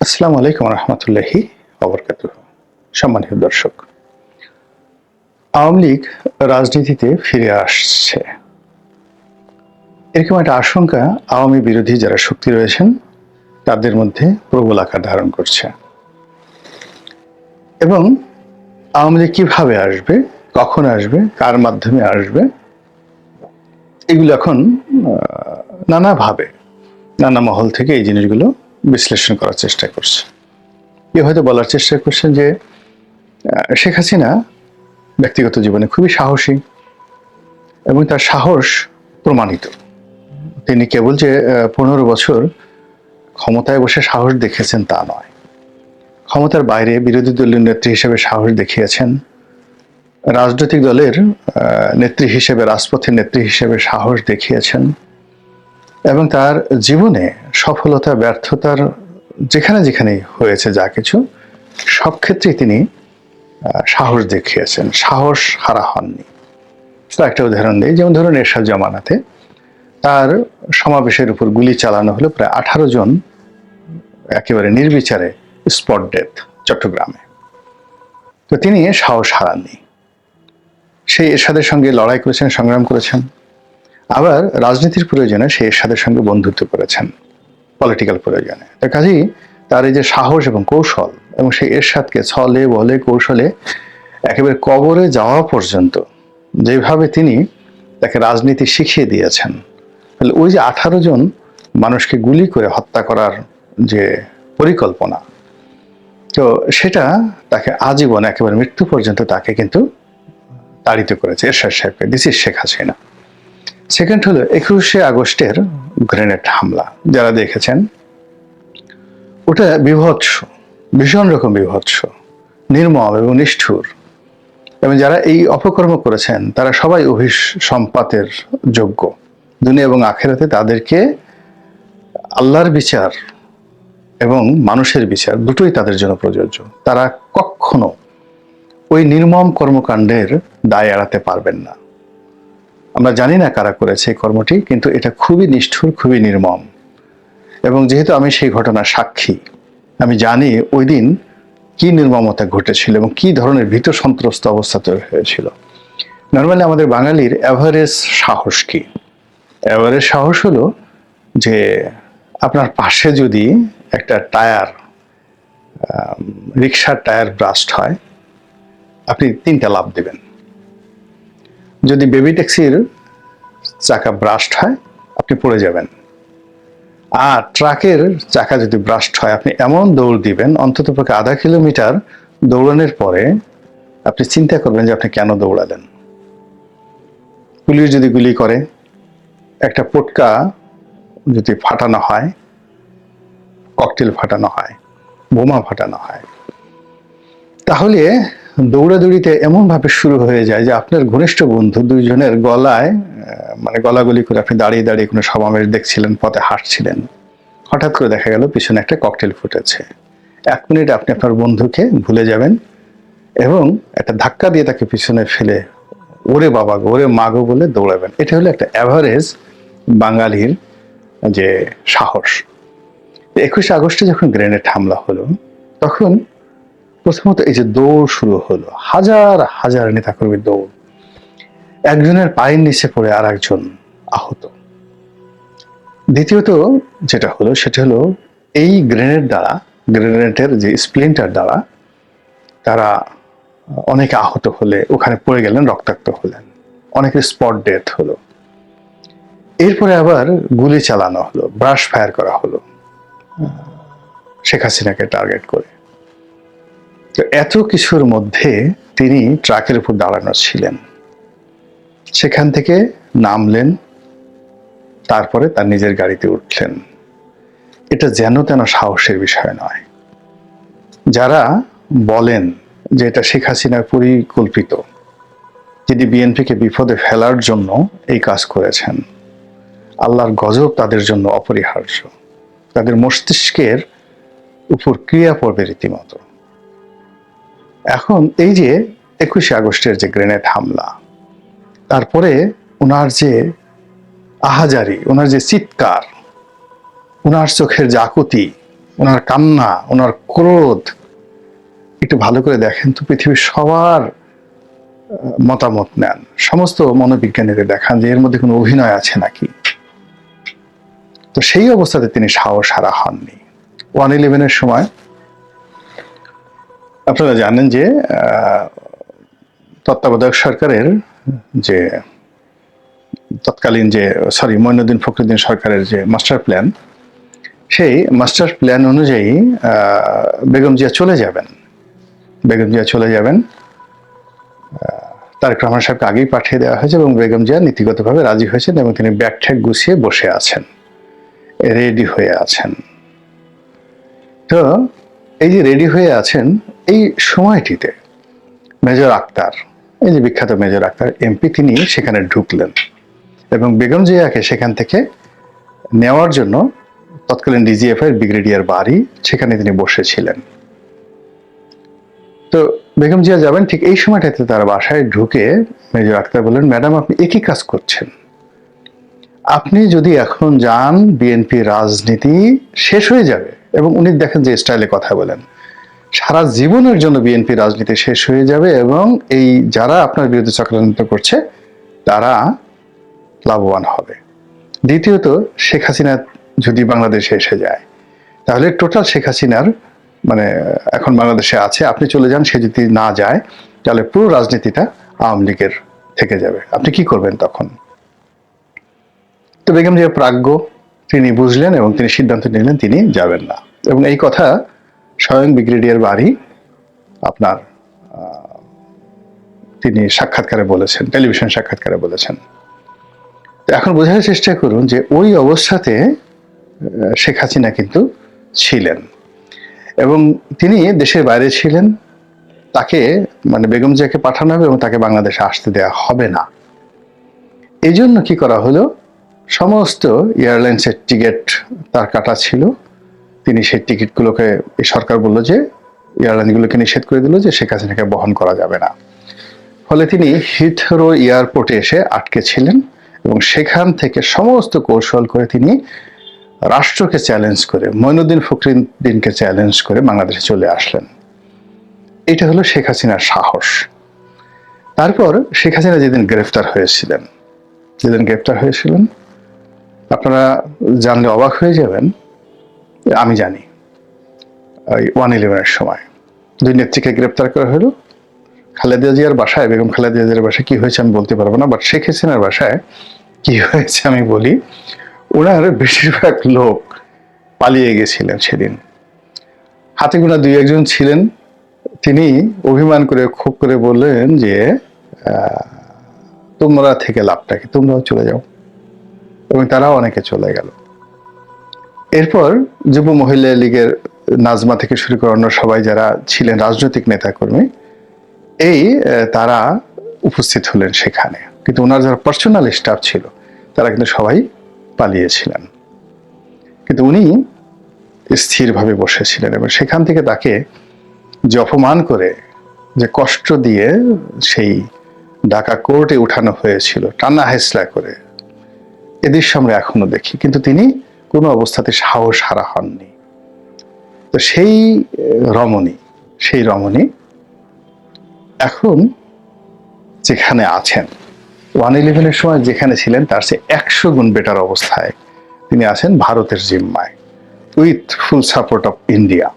আসসালামু আলাইকুম রহমতুল্লাহি অবরকাত সম্মানিত দর্শক, আওয়ামী লীগ রাজনীতিতে ফিরে আসছে। এরকম একটা আশঙ্কা আওয়ামী বিরোধী যারা শক্তি রয়েছেন, তাদের মধ্যে প্রবল আকার ধারণ করছে। এবং আওয়ামী লীগ কীভাবে আসবে, কখন আসবে, কার মাধ্যমে আসবে, এগুলো এখন নানাভাবে, নানা মহল থেকে এই জিনিসগুলো বিশ্লেষণ করার চেষ্টা করছে। কেউ হয়তো বলার চেষ্টা করছেন যে শেখ হাসিনা ব্যক্তিগত জীবনে খুবই সাহসী এবং তার সাহস প্রমাণিত। তিনি কেবল যে পনেরো বছর ক্ষমতায় বসে সাহস দেখেছেন তা নয়। ক্ষমতার বাইরে বিরোধী দলীয় নেত্রী হিসেবে সাহস দেখিয়েছেন। রাজনৈতিক দলের নেত্রী হিসেবে, রাজপথের নেত্রী হিসেবে সাহস দেখিয়েছেন। এবং তার জীবনে সফলতা, ব্যর্থতার যেখানে যেখানে হয়েছে যা কিছু, সব ক্ষেত্রেই তিনি সাহস দেখিয়েছেন। সাহস হারা হননি। একটা উদাহরণ দিই। যেমন ধরুন এরশাদ জামানাতে তার সমাবেশের উপর গুলি চালানো হলো প্রায় আঠারো জন, একেবারে নির্বিচারে স্পট ডেথ চট্টগ্রামে। তো তিনি সাহস হারাননি। সেই এরশাদের সঙ্গে লড়াই করেছেন, সংগ্রাম করেছেন। আবার রাজনীতির প্রয়োজনে সে এরশাদের সঙ্গে বন্ধুত্ব করেছেন পলিটিক্যাল প্রয়োজনে। তো কাজেই তার এই যে সাহস এবং কৌশল এবং সেই এরশাদকে ছলে, বলে, কৌশলে একেবারে কবরে যাওয়া পর্যন্ত যেভাবে তিনি তাকে রাজনীতি শিখিয়ে দিয়েছেন, তাহলে ওই যে আঠারো জন মানুষকে গুলি করে হত্যা করার যে পরিকল্পনা, তো সেটা তাকে আজীবন একেবারে মৃত্যু পর্যন্ত তাকে কিন্তু তাড়িত করেছে এরশাদ সাহেবকে, দিস শেখ হাসিনা। সেকেন্ড হলো একুশে আগস্টের গ্রেনেড হামলা, যারা দেখেছেন। ওটা বিভৎস, ভীষণ রকম বিভৎস, নির্মম এবং নিষ্ঠুর। এবং যারা এই অপকর্ম করেছেন, তারা সবাই অভিস সম্পাতের যোগ্য। দুনিয়া এবং আখেরাতে তাদেরকে আল্লাহর বিচার এবং মানুষের বিচার দুটোই তাদের জন্য প্রযোজ্য। তারা কখনো ওই নির্মম কর্মকাণ্ডের দায় এড়াতে পারবেন না। আমরা জানি না কারা করেছে এই কর্মটি, কিন্তু এটা খুবই নিষ্ঠুর, খুবই নির্মম। এবং যেহেতু আমি সেই ঘটনার সাক্ষী, আমি জানি ওই দিন কি নির্মমতা ঘটেছিল এবং কি ধরনের ভীত সন্ত্রস্ত অবস্থা তৈরি হয়েছিল। নর্মালি আমাদের বাঙালির অ্যাভারেজ সাহস কি? অ্যাভারেজ সাহস হলো যে আপনার পাশে যদি একটা টায়ার রিক্সার টায়ার ব্রাস্ট হয়, আপনি তিনটা লাভ দেবেন। যদি বেবি ট্যাক্সির চাকা ব্রাস্ট হয়, আপনি পড়ে যাবেন। আর ট্রাকের চাকা যদি ব্রাস্ট হয়, আপনি এমন দৌড় দিবেন, অন্তত পক্ষে আধা কিলোমিটার দৌড়ানোর পরে আপনি চিন্তা করবেন যে আপনি কেন দৌড়ালেন। পুলিশ যদি গুলি করে, একটা পটকা যদি ফাটানো হয়, ককটেল ফাটানো হয়, বোমা ফাটানো হয়, তাহলে দৌড়াদৌড়িতে এমনভাবে শুরু হয়ে যায় যে আপনার ঘনিষ্ঠ বন্ধু দুইজনের গলায় মানে গলাগলি করে আপনি দাঁড়িয়ে দাঁড়িয়ে কোনো সমাবেশ দেখছিলেন, পথে হাঁটছিলেন। হঠাৎ করে দেখা গেল পিছনে একটা ককটেল ফুটেছে। এক মিনিট আপনি আপনার বন্ধুকে ভুলে যাবেন এবং একটা ধাক্কা দিয়ে তাকে পিছনে ফেলে ওরে বাবা গো, ওরে মা গো বলে দৌড়াবেন। এটা হলো একটা অ্যাভারেজ বাঙালির, যে সাহস। একুশে আগস্টে যখন গ্রেনেড হামলা হলো, তখন প্রথমত এই যে দৌড় শুরু হলো, হাজার হাজার নেতাকর্মীর দৌড়। একজনের পায়ের নিচে পড়ে আর একজন আহত। দ্বিতীয়ত যেটা হলো, সেটা হলো এই গ্রেনেড দ্বারা গ্রেনেডের যে স্প্লিন্টার দ্বারা তারা অনেকে আহত হলে ওখানে পড়ে গেলেন, রক্তাক্ত হলেন। অনেকের স্পট ডেথ হলো। এরপরে আবার গুলি চালানো হলো ব্রাশ ফায়ার করা হলো। শেখ হাসিনাকে টার্গেট করে। তো এত কিছুর মধ্যে তিনি ট্রাকের উপর দাঁড়ানো ছিলেন। সেখান থেকে নামলেন, তারপরে তার নিজের গাড়িতে উঠলেন। এটা যেন তেন সাহসের বিষয় নয়। যারা বলেন যে এটা শেখ হাসিনার পরিকল্পিত, যিনি বিএনপিকে বিপদে ফেলার জন্য এই কাজ করেছেন, আল্লাহর গজব তাদের জন্য অপরিহার্য। তাদের মস্তিষ্কের উপর ক্রিয়া পড়বে রীতিমতো। এখন এই যে একুশে আগস্টের যে গ্রেনেড হামলা, তারপরে ওনার যে আহাজারি ওনার যে চিৎকার ওনার চোখের যে আকুতি ওনার কান্না ওনার ক্রোধ, একটু ভালো করে দেখেন তো পৃথিবীর সবার মতামত নেন। সমস্ত মনোবিজ্ঞানীদের দেখান যে এর মধ্যে কোনো অভিনয় আছে নাকি। তো সেই অবস্থাতে তিনি সাহস হারা হননি। ওয়ান ইলেভেনের সময় আপনারা জানেন যে তত্ত্বাবধায়ক সরকারের যে, তৎকালীন যে সরি মইনুদ্দিন ফখরুদ্দিন সরকারের যে মাস্টার প্ল্যান সেই মাস্টার প্ল্যান অনুযায়ী বেগম জিয়া চলে যাবেন। বেগম জিয়া চলে যাবেন। তারেক রহমান সাহেবকে আগেই পাঠিয়ে দেওয়া হয়েছে এবং বেগম জিয়া নীতিগতভাবে রাজি হয়েছেন এবং তিনি ব্যাগ ঠ্যাগ গুছিয়ে বসে আছেন রেডি হয়ে আছেন। তো, এই যে রেডি হয়ে আছেন এই সময়টিতে মেজর আক্তার, এই যে বিখ্যাত মেজর আক্তার, এমপি তিনি সেখানে ঢুকলেন এবং বেগম জিয়াকে সেখান থেকে নেওয়ার জন্য তৎকালীন ডিজিএফ এর ব্রিগেডিয়ার বাড়ি সেখানে তিনি বসেছিলেন। তো বেগম জিয়া যাবেন ঠিক এই সময়টাতে তার বাসায় ঢুকে মেজর আক্তার বললেন, ম্যাডাম, আপনি একই কাজ করছেন। আপনি যদি এখন যান, বিএনপি রাজনীতি শেষ হয়ে যাবে। এবং উনি দেখেন যে স্টাইলে কথা বলেন। সারা জীবনের জন্য বিএনপি রাজনীতি শেষ হয়ে যাবে এবং এই যারা আপনার বিরুদ্ধে চক্রান্ত করছে, তারা লাভবান হবে। দ্বিতীয়ত, শেখ হাসিনা যদি বাংলাদেশে এসে যায়, তাহলে টোটাল শেখ হাসিনার মানে এখন বাংলাদেশে আছে, আপনি চলে যান, সে যদি না যায়, তাহলে পুরো রাজনীতিটা আওয়ামী লীগের থেকে যাবে। আপনি কি করবেন তখন? তো বেগম জিয়া প্রাজ্ঞ, তিনি বুঝলেন এবং তিনি সিদ্ধান্ত নিলেন তিনি যাবেন না। এবং এই কথা স্বয়ং ব্রিগেডিয়ার বাড়ি আপনার তিনি সাক্ষাৎকারে বলেছেন, টেলিভিশন সাক্ষাৎকারে বলেছেন। এখন বোঝার চেষ্টা করুন যে ওই অবস্থাতে শেখ হাসিনা কিন্তু ছিলেন। এবং তিনি দেশের বাইরে ছিলেন, তাকে মানে বেগম জিয়াকে পাঠানো হবে এবং তাকে বাংলাদেশে আসতে দেওয়া হবে না। এই জন্য কি করা হলো? সমস্ত এয়ারলাইন্সের টিকিট তার কাটা ছিল। তিনি সেই টিকিটগুলোকে সরকার বলল যে, এয়ারলাইনগুলোকে নিষেধ করে দিল যে শেখ হাসিনাকে বহন করা যাবে না। ফলে তিনি হিথরো এয়ারপোর্টে এসে আটকে ছিলেন এবং সেখান থেকে সমস্ত কৌশল করে তিনি রাষ্ট্রকে চ্যালেঞ্জ করে, মইনুদ্দিন ফখরুদ্দিনকে চ্যালেঞ্জ করে বাংলাদেশে চলে আসলেন। এটা হলো শেখ হাসিনার সাহস। তারপর শেখ হাসিনা যেদিন গ্রেফতার হয়েছিলেন, যেদিন গ্রেফতার হয়েছিলেন, আপনারা জানলে অবাক হয়ে যাবেন আমি জানি। ওই ওয়ান ইলেভেনের সময়। দুই নেত্রীকে গ্রেপ্তার করা হলো। খালেদা জিয়ার বাসায়, বেগম খালেদা জিয়ার বাসায় কি হয়েছে আমি বলতে পারব না বাট শেখ হাসিনার বাসায় কি হয়েছে আমি বলি, ওনার বেশিরভাগ লোক পালিয়ে গেছিলেন সেদিন। হাতে গোনা দুই একজন ছিলেন। তিনি অভিমান করে খুব করে বললেন যে তোমরা থেকে লাভটাকে তোমরাও চলে যাও। এবং তারাও অনেকে চলে গেল। এরপর যুব মহিলা লীগের নাজমা থেকে শুরু করে অন্য সবাই যারা ছিলেন রাজনৈতিক নেতাকর্মী, এই তারা উপস্থিত হলেন সেখানে। কিন্তু ওনার যারা পার্সোনাল স্টাফ ছিল, তারা কিন্তু সবাই পালিয়েছিলেন। কিন্তু উনি স্থিরভাবে বসেছিলেন এবং সেখান থেকে তাকে যে অপমান করে, যে কষ্ট দিয়ে সেই ঢাকা কোর্টে উঠানো হয়েছিল, টানা হেসলা করে, এ দৃশ্য আমরা এখনও দেখি। কিন্তু তিনি কোনো অবস্থাতে সাহস হারা হননি। তো সেই রমণী সেই রমণী এখন যেখানে আছেন ওয়ান ইলেভেনের সময় যেখানে ছিলেন, তার সে একশো গুণ বেটার অবস্থায় তিনি আছেন ভারতের জিম্মায় with full support of India